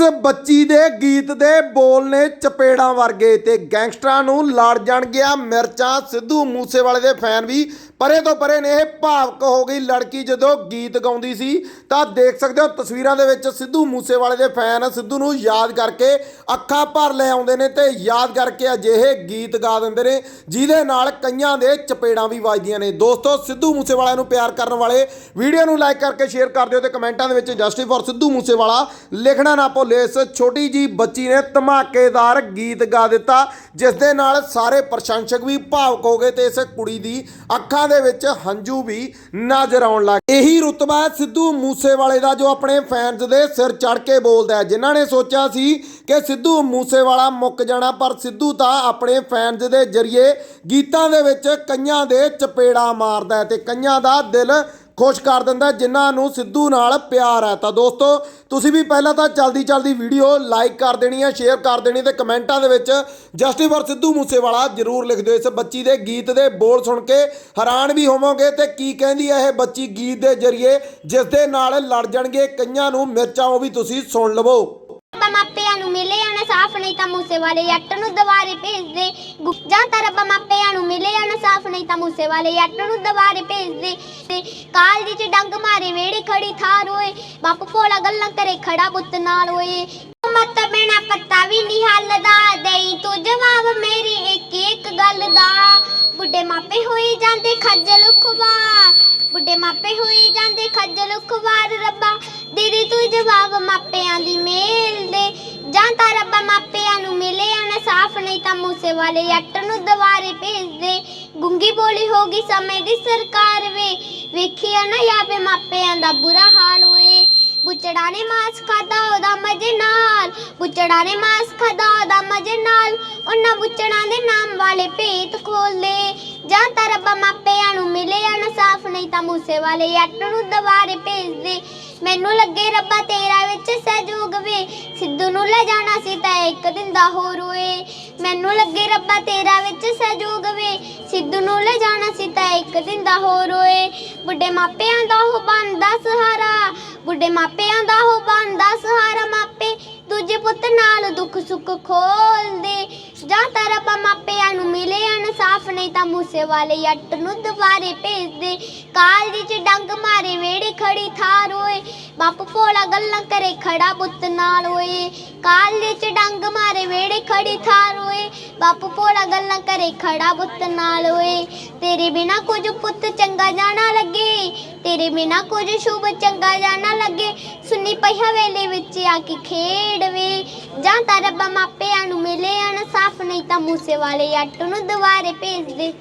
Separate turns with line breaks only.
ਇਸ ਬੱਚੀ ਦੇ ਗੀਤ ਦੇ ਬੋਲ ਨੇ ਚਪੇੜਾਂ ਵਰਗੇ ਤੇ ਗੈਂਗਸਟਰਾਂ ਨੂੰ ਲੜ ਜਾਣ ਗਿਆ ਮਿਰਚਾਂ, ਸਿੱਧੂ ਮੂਸੇਵਾਲੇ ਦੇ ਫੈਨ ਵੀ ਪਰੇ ਤੋਂ ਪਰੇ ਨੇ ਇਹ ਭਾਵਕ ਹੋ ਗਈ ਲੜਕੀ ਜਦੋਂ ਗੀਤ ਗਾਉਂਦੀ ਸੀ, ਤਾਂ ਦੇਖ ਸਕਦੇ ਹੋ ਤਸਵੀਰਾਂ ਦੇ ਵਿੱਚ ਸਿੱਧੂ ਮੂਸੇਵਾਲੇ ਦੇ ਫੈਨ ਸਿੱਧੂ ਨੂੰ ਯਾਦ ਕਰਕੇ ਅੱਖਾਂ ਭਰ ਲੈ ਆਉਂਦੇ ਨੇ ਤੇ ਯਾਦ ਕਰਕੇ ਅਜਿਹੇ ਗੀਤ ਗਾ ਦਿੰਦੇ ਨੇ, ਜਿਹਦੇ ਨਾਲ ਕਈਆਂ ਦੇ ਚਪੇੜਾਂ ਵੀ ਵੱਜਦੀਆਂ ਨੇ। ਦੋਸਤੋ, ਸਿੱਧੂ ਮੂਸੇਵਾਲੇ ਨੂੰ ਪਿਆਰ ਕਰਨ ਵਾਲੇ ਵੀਡੀਓ ਨੂੰ ਲਾਈਕ ਕਰਕੇ ਸ਼ੇਅਰ ਕਰ ਦਿਓ ਤੇ ਕਮੈਂਟਾਂ ਦੇ ਵਿੱਚ ਜਸਟਿਸ ਫॉर ਸਿੱਧੂ ਮੂਸੇਵਾਲਾ ਲਿਖਣਾ ਨਾ ਭੁੱਲੇ, ਇਸ ਛੋਟੀ ਜੀ ਬੱਚੀ ਨੇ ਧਮਾਕੇਦਾਰ ਗੀਤ ਗਾ ਦਿੱਤਾ ਜਿਸ ਦੇ ਨਾਲ ਸਾਰੇ ਪ੍ਰਸ਼ੰਸਕ ਵੀ ਭਾਵਕ ਹੋ ਗਏ ਤੇ ਇਸ ਕੁੜੀ ਦੀ ਅੱਖਾਂ ਦੇ ਵਿੱਚ ਹੰਝੂ ਵੀ ਨਜ਼ਰ ਆਉਣ ਲੱਗ ਇਹੀ ਰੁਤਬਾ ਸਿੱਧੂ ਮੂਸੇਵਾਲੇ ਦਾ, ਜੋ ਆਪਣੇ ਫੈਨਸ ਦੇ ਸਿਰ ਚੜ ਕੇ ਬੋਲਦਾ ਹੈ। ਜਿਨ੍ਹਾਂ ਨੇ ਸੋਚਿਆ ਸੀ ਕਿ ਸਿੱਧੂ ਮੂਸੇਵਾਲਾ ਮੁੱਕ ਜਾਣਾ, ਪਰ ਸਿੱਧੂ ਤਾਂ ਆਪਣੇ ਫੈਨਸ ਦੇ ਜ਼ਰੀਏ ਗੀਤਾਂ ਦੇ ਵਿੱਚ ਕਈਆਂ ਦੇ ਚਪੇੜਾ ਮਾਰਦਾ ਹੈ ਤੇ ਕਈਆਂ ਦਾ ਦਿਲ ਖੁਸ਼ ਕਰ ਦਿੰਦਾ ਜਿਨ੍ਹਾਂ ਨੂੰ ਸਿੱਧੂ ਨਾਲ ਪਿਆਰ ਹੈ। ਤਾਂ ਦੋਸਤੋ, ਤੁਸੀਂ ਵੀ ਪਹਿਲਾਂ ਤਾਂ ਚਲਦੀ ਚਲਦੀ ਵੀਡੀਓ ਲਾਈਕ ਕਰ ਦੇਣੀ ਹੈ ਸ਼ੇਅਰ ਕਰ ਦੇਣੀ ਤੇ ਕਮੈਂਟਾਂ ਦੇ ਵਿੱਚ ਜਸਟਿਸ ਫॉर ਸਿੱਧੂ ਮੂਸੇਵਾਲਾ ਜਰੂਰ ਲਿਖ ਦਿਓ। ਇਸ ਬੱਚੀ ਦੇ ਗੀਤ ਦੇ ਬੋਲ ਸੁਣ ਕੇ ਹੈਰਾਨ ਵੀ ਹੋਵੋਗੇ ਤੇ ਕੀ ਕਹਿੰਦੀ ਹੈ ਇਹ ਬੱਚੀ ਗੀਤ ਦੇ ਜ਼ਰੀਏ, ਜਿਸ ਦੇ ਨਾਲ ਲੜ ਜਾਣਗੇ, ਕਈਆਂ ਨੂੰ ਮਿਰਚਾਂ ਉਹ ਵੀ ਤੁਸੀਂ ਸੁਣ ਲਵੋ।
ਰੱਬਾ ਮਾਪਿਆਂ ਨੂੰ ਮਿਲੇ ਆਣਾ ਨਹੀਂ ਤਾਂ ਮੂਸੇ ਵਾਲੇ ਜੱਟ ਨੂੰ ਦੁਬਾਰੇ ਭੇਜ ਦੇ ਜਾਂ ਤਾਂ ਰੱਬਾ ਮਾਪਿਆਂ ਨੂੰ ਮਿਲੇ ਆਣਾ ਨਹੀਂ ਤਾਂ ਮੂਸੇ ਵਾਲੇ ਜੱਟ ਨੂੰ ਦੁਬਾਰੇ ਭੇਜ ਦੇ ਤੇ ਕਾਲਜੀ ਚ ਡੰਗ ਮਾਰੇ ਵੇੜੇ ਖੜੀ ਥਾਰ ਹੋਏ। ਬਾਪੂ ਭੋਲਾ ਗੱਲਾਂ ਕਰੇ, ਖੜਾ ਪੁੱਤ ਨਾਲ ਹੋਏ। ਮਤ ਬਿਨਾ ਪੱਤਾ ਵੀ ਨਹੀਂ ਹੱਲਦਾ, ਦੇਈ ਤੂੰ ਜਵਾਬ ਮੇਰੀ ਇੱਕ ਇੱਕ ਗੱਲ ਦਾ। ਬੁੱਢੇ ਮਾਪੇ ਹੋਈ ਜਾਂਦੇ, ਖੱਜਲ ਖੁਬਾਰ ਬੁੱਢੇ ਮਾਪੇ ਹੋਈ ਜਾਂਦੇ ਖੱਜਲ ਖੁਬਾਰ ਰੱਬਾ। ਦੀਦੀ, ਤੂੰ ਜਵਾਬ ਮਾਪਿਆਂ ਦੀ ਮੇਲ ਦੇ। ਜਾਂ ਤਾਂ ਰੱਬਾ ਮਾਪਿਆਂ ਨੂੰ ਮਿਲੇ ਆਣਾ ਨਹੀਂ ਤਾਂ ਮੂਸੇ ਵਾਲੇ ਜੱਟ ਨੂੰ ਦੁਬਾਰੇ ਭੇਜ ਦੇ। ਗੁੰਗੀ ਬੋਲੀ ਹੋ ਸਮੇਂ ਦੀ ਸਰਕਾਰ ਵੇ। ਵੇਖਿਆ ਨਾ ਯਾਬੇ ਮਾਪਿਆਂ ਦਾ ਬੁਰਾ ਹਾਲ ਹੋਏ ਬੁੱਚੜਾ ਨੇ ਮਾਸ ਖਾਦਾ ਉਹਦਾ ਮਜੇ ਨਾਲ। ਬੁੱਚੜਾ ਨੇ ਮਾਸ ਖਾਦਾ ਉਹਦਾ ਮਜੇ ਨਾਲ। ਉਹਨਾਂ ਬੁੱਚੜਾਂ ਦੇ ਨਾਮ ਵਾਲੇ ਭੇਤ ਖੋਲੇ ਜਾਂ ਤਾਂ ਰੱਬਾ ਮਾਪਿਆਂ ਨੂੰ ਮਿਲੇ ਆਣਾ ਤਾਂ ਮੂਸੇ ਜੱਟ ਨੂੰ ਦੁਬਾਰੇ ਭੇਜ ਦੇ। ਮੈਨੂੰ ਲੱਗੇ ਰੱਬਾ ਤੇਰਾ ਵਿੱਚ ਸਹਿਯੋਗ ਵੇ। ਸਿੱਧੂ ਨੂੰ ਲੈ ਜਾਣਾ ਸੀ ਤਾਂ ਇੱਕ ਦਿਨ ਦਾ ਹੋਰ ਹੋਏ। ਮੈਨੂੰ ਲੱਗੇ ਰੱਬਾ ਤੇਰਾ ਵਿੱਚ ਸਹਿਯੋਗ ਵੇ। ਸਿੱਧੂ ਨੂੰ ਲੈ ਜਾਣਾ ਸੀ ਤਾਂ ਇੱਕ ਦਿਨ ਦਾ ਹੋਰ ਹੋਏ। ਬੁੱਢੇ ਮਾਪਿਆਂ ਦਾ ਉਹ ਬਣਦਾ ਸਹਾਰਾ। ਬੁੱਢੇ ਮਾਪਿਆਂ ਦਾ ਉਹ ਬਣਦਾ ਸਹਾਰਾ ਮਾਪੇ। ਦੂਜੇ ਪੁੱਤ ਨਾਲ ਦੁੱਖ ਸੁੱਖ ਖੋਲਦੇ। ਜਾਂ ਤਾਂ ਨਹੀਂ ਤਾਂ ਮੂਸੇ ਵਾਲੇ ਜੱਟ ਨੂੰ ਦੁਬਾਰੇ ਭੇਜ ਦੇ ਕਾਲਜ ਚ ਡੰਗ ਮਾਰੇ ਵੇੜੇ ਖੜੀ ਥਾਰ ਹੋਏ। ਬਾਪ ਭੋਲਾ ਗੱਲਾਂ ਕਰੇ, ਖੜਾ ਪੁੱਤ ਨਾਲ ਹੋਏ। ਕਾਲਜੀ ਚ ਡੰਗ ਮਾਰੇ ਵੇੜੇ ਖੜੀ ਥਾਰ ਹੋਏ। ਬਾਪ ਭੋਲਾ ਗੱਲਾਂ ਕਰੇ, ਖੜਾ ਪੁੱਤ ਨਾਲ ਹੋਏ। ਤੇਰੇ ਬਿਨਾ ਕੁਝ ਪੁੱਤ ਚੰਗਾ ਜਾਣਾ ਲੱਗੇ। ਤੇਰੇ ਬਿਨਾ ਕੁਝ ਸ਼ੁਭ ਚੰਗਾ ਜਾਣਾ ਲੱਗੇ। ਸੁੰਨੀ ਪਈਆ ਵੇਲੇ ਵਿੱਚ ਆ ਕੇ ਖੇਡਵੇ ਜਾਂ ਤਾਂ ਰੱਬਾ ਮਾਪਿਆਂ ਨੂੰ ਮਿਲੇ ਅਨਸਾਫ, ਨਹੀਂ ਤਾਂ ਮੂਸੇ ਵਾਲੇ ਜੱਟ ਨੂੰ ਦੁਬਾਰੇ ਭੇਜ ਦੇ